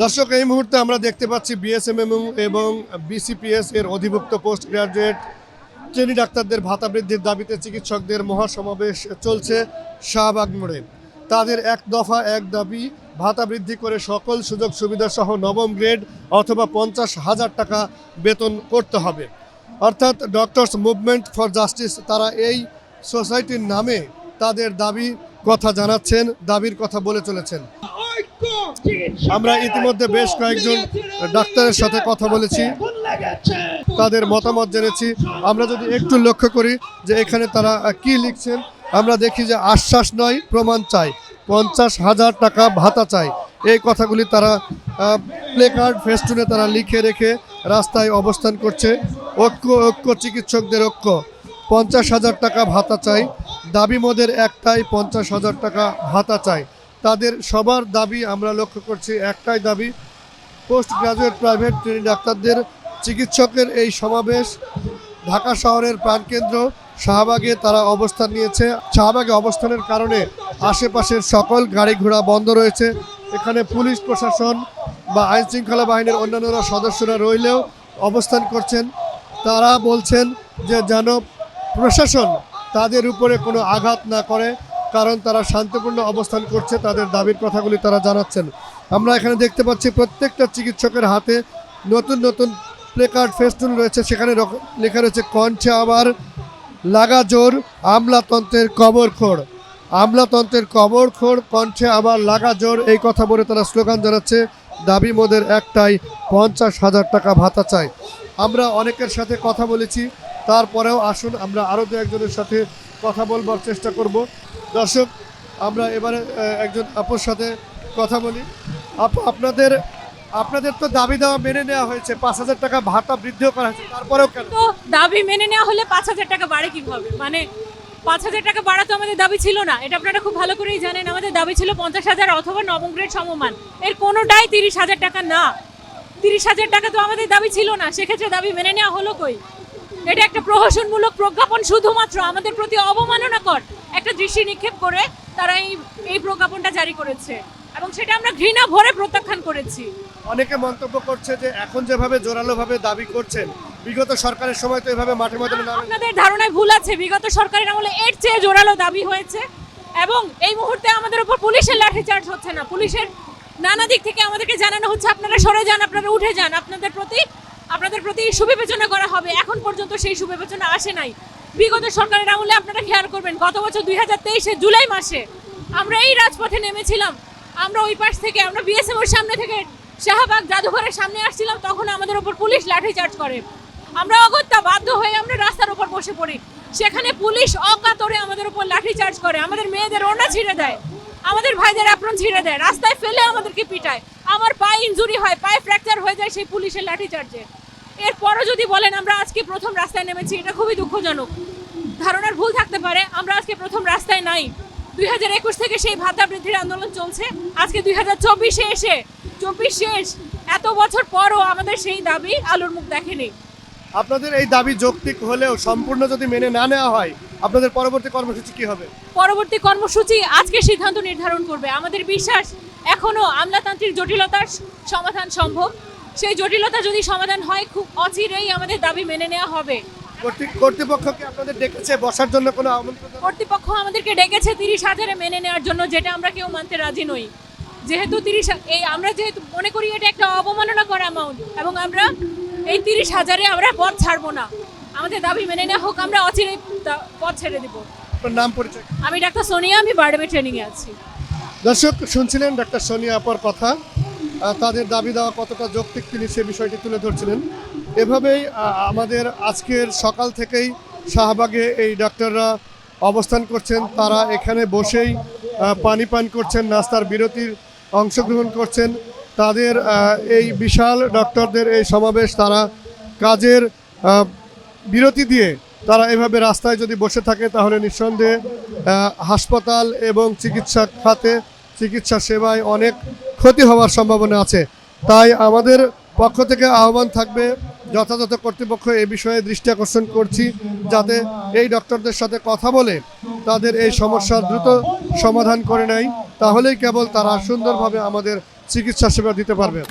দর্শক, এই মুহূর্তে আমরা দেখতে পাচ্ছি বিএসএমএম এবং বিসিপিএস এর অধিভুক্ত পোস্ট গ্রাজুয়েট। ট্রেনি ডাক্তারদের ভাতা বৃদ্ধির দাবিতে চিকিৎসকদের মহাসমাবেশ চলছে শাহবাগ মোড়ে। তাদের এক দফা এক দাবি, ভাতা বৃদ্ধি করে সকল সুযোগ সুবিধা সহ নবম গ্রেড অথবা পঞ্চাশ হাজার টাকা বেতন করতে হবে। অর্থাৎ ডক্টরস মুভমেন্ট ফর জাস্টিস, তারা এই সোসাইটির নামে তাদের দাবি কথা জানাচ্ছেন, দাবির কথা বলে চলেছেন। আমরা ইতিমধ্যে বেশ কয়েকজন ডাক্তারের সাথে কথা বলেছি। তাদের মতামত জেনেছি। আমরা যদি একটু লক্ষ্য করি যে এখানে তারা কি লিখছেন, আমরা দেখি যে আশ্বাস নয়, প্রমাণ চাই। পঞ্চাশ হাজার টাকা ভাতা চাই। এই কথাগুলি তারা প্লে কার্ড ফেস্টুনে তারা লিখে রেখে রাস্তায় অবস্থান করছে। ঐক্য ঐক্য চিকিৎসকদের ঐক্য। পঞ্চাশ হাজার টাকা ভাতা চাই। দাবি মোদের একটাই, পঞ্চাশ হাজার টাকা ভাতা চাই। তাদের সবার দাবি আমরা লক্ষ্য করছি একটাই দাবি, পোস্ট গ্রাজুয়েট প্রাইভেট ট্রেনিং ডাক্তারদের চিকিৎসকের এই সমাবেশ ঢাকা শহরের প্রাণকেন্দ্র শাহবাগে তারা অবস্থান নিয়েছে। শাহবাগে অবস্থানের কারণে আশেপাশের সকল গাড়ি ঘোড়া বন্ধ রয়েছে। এখানে পুলিশ প্রশাসন বা আইন শৃঙ্খলা বাহিনীর অন্যান্যরা সদস্যরা রইলেও অবস্থান করছেন। তারা বলছেন যে যেন প্রশাসন তাদের উপরে কোনো আঘাত না করে। কারণ তারা শান্তিপূর্ণ অবস্থান করছে, তাদের দাবির কথাগুলি তারা জানাচ্ছেন। আমরা এখানে দেখতে পাচ্ছি প্রত্যেকটা চিকিৎসকের হাতে নতুন নতুন প্লেকার্ড ফেস্টুন রয়েছে, সেখানে লেখা রয়েছে, কণ্ঠে আবার লাগা জোর আমলাতন্ত্রের কবর খোড় আমলাতন্ত্রের কবর খোড় কণ্ঠে আবার লাগা জোর এই কথা বলে তারা স্লোগান জানাচ্ছে। দাবি মোদের একটাই, পঞ্চাশ হাজার টাকা ভাতা চাই। আমরা অনেকের সাথে কথা বলেছি, তারপরেও আসুন, আমরা আরও দু একজনের সাথে কথা বলবার চেষ্টা করব। দর্শক, আমরা এবারে একজন আপুর সাথে কথা বলি। আপু, আপনাদের আপনাদের তো দাবি দেওয়া মেনে নেওয়া হয়েছে। পাঁচ হাজার টাকা ভাতা বৃদ্ধিও করা হয়েছে। তারপরেও কেন? তো দাবি মেনে নেওয়া হলে পাঁচ হাজার টাকা বাড়ে কীভাবে? মানে পাঁচ হাজার টাকা বাড়া তো আমাদের দাবি ছিল না। এটা আপনারা খুব ভালো করেই জানেন। আমাদের দাবি ছিল পঞ্চাশ হাজার অথবা নবম গ্রেড সমমান। এর কোনোটাই তিরিশ হাজার টাকা না। তিরিশ হাজার টাকা তো আমাদের দাবি ছিল না। সেক্ষেত্রে দাবি মেনে নেওয়া হলো কই? এটা একটা প্রহসনমূলক প্রজ্ঞাপন শুধুমাত্র আমাদের প্রতি অবমাননাকর একটা দৃষ্টি নিক্ষেপ করে তারা এই এই প্রজ্ঞাপনটা জারি করেছে। এবং সেটা আমরা ঘৃণা ভরে প্রত্যাখ্যান করেছি। অনেকে মন্তব্য করছে যে এখন যেভাবে জোরালোভাবে দাবি করছেন বিগত সরকারের সময় তো এভাবে মাঠে ময়দানে নামেন আপনাদের ধারণায় ভুল আছে বিগত সরকারের আমলে এর চেয়ে জোরালো দাবি হয়েছে। এবং এই মুহূর্তে আমাদের উপর পুলিশের লাঠিচার্জ হচ্ছে না। পুলিশের নানা দিক থেকে আমাদেরকে জানানো হচ্ছে আপনারা সরে যান আপনারা উঠে যান। আপনাদের প্রতি আপনাদের প্রতি সুবিবেচনা করা হবে। এখন পর্যন্ত সেই সুবিবেচনা আসে নাই। বিগত সরকারের আমলে আপনারা খেয়াল করবেন, গত বছর দুই হাজার তেইশে জুলাই মাসে আমরা এই রাজপথে নেমেছিলাম। আমরা ওই পাশ থেকে, আমরা বিএসএম এর সামনে থেকে শাহবাগ জাদুঘরের সামনে আসছিলাম, তখন আমাদের ওপর পুলিশ লাঠিচার্জ করে। আমরা অগত্যা বাধ্য হয়ে আমরা রাস্তার উপর বসে পড়ি। সেখানে পুলিশ অকাতরে আমাদের উপর লাঠি চার্জ করে। আমাদের মেয়েদের ওড়না ছিঁড়ে দেয়। আমাদের ভাইদের অ্যাপ্রন ছিঁড়ে দেয়। রাস্তায় ফেলে আমাদেরকে পিটায়। আমার পায়ে ইনজুরি হয়, পায়ে ফ্র্যাকচার হয়ে যায় সেই পুলিশের লাঠি চার্জে এরপরও যদি বলেন আমরা আজকে প্রথম রাস্তায় নেমেছি এটা খুবই দুঃখজনক। ধারণার ভুল থাকতে পারে আমরা আজকে প্রথম রাস্তায় নাই। দুই হাজার একুশ থেকে সেই ভাতা বৃদ্ধির আন্দোলন চলছে আজকে দুই হাজার চব্বিশে এসে চব্বিশ শেষ এত বছর পরও আমাদের সেই দাবি আলোর মুখ দেখেনি। আপনাদের এই দাবি যৌক্তিক হলেও সম্পূর্ণ যদি মেনে না নেওয়া হয় আপনাদের পরবর্তী কর্মসূচি কি হবে? পরবর্তী কর্মসূচি আজকে সিদ্ধান্ত নির্ধারণ করবে। আমাদের বিশ্বাস এখনও আমলাতান্ত্রিক জটিলতার সমাধান সম্ভব। সেই জটিলতা যদি সমাধান হয় খুব অচিরেই আমাদের দাবি মেনে নেওয়া হবে। কর্তৃ- কর্তৃপক্ষকে আপনাদের ডেকেছে বসার জন্য কোনো কর্তৃপক্ষ আমাদেরকে ডেকেছে তিরিশ হাজারে মেনে নেওয়ার জন্য যেটা আমরা কেউ মানতে রাজি নই। যেহেতু তিরিশ এই আমরা যেহেতু মনে করি এটা একটা অবমাননা করা অ্যামাউন্ট এবং আমরা এই তিরিশ হাজারে আমরা পথ ছাড়বো না। আমাদের দাবি মেনে নেওয়া হোক আমরা অচিরেই পথ ছেড়ে দেবো। নাম পরিচয়? আমি ডাক্তার সোনিয়া আমি বার্ডেমে ট্রেনিংয়ে আছি। দর্শক শুনছিলেন ডাক্তার সোনিয়া আপার কথা। তাদের দাবি দেওয়া কতটা যৌক্তিক তিনি সে বিষয়টি তুলে ধরছিলেন। এভাবেই আমাদের আজকের সকাল থেকেই শাহবাগে এই ডাক্তাররা অবস্থান করছেন। তারা এখানে বসেই পানি পান করছেন, নাস্তার বিরতির অংশগ্রহণ করছেন। তাদের এই বিশাল ডক্টরদের এই সমাবেশ, তারা কাজের বিরতি দিয়ে তারা এভাবে রাস্তায় যদি বসে থাকে, তাহলে নিঃসন্দেহে হাসপাতাল এবং চিকিৎসা খাতে, চিকিৎসা সেবায় অনেক ক্ষতি হওয়ার সম্ভাবনা আছে। তাই আমাদের পক্ষ থেকে আহ্বান থাকবে, যথাযথ কর্তৃপক্ষ এ বিষয়ে দৃষ্টি আকর্ষণ করছি, যাতে এই ডক্টরদের সাথে কথা বলে তাদের এই সমস্যার দ্রুত সমাধান করে নেয়। তাহলেই কেবল তারা সুন্দরভাবে আমাদের চিকিৎসা সেবা দিতে পারবেন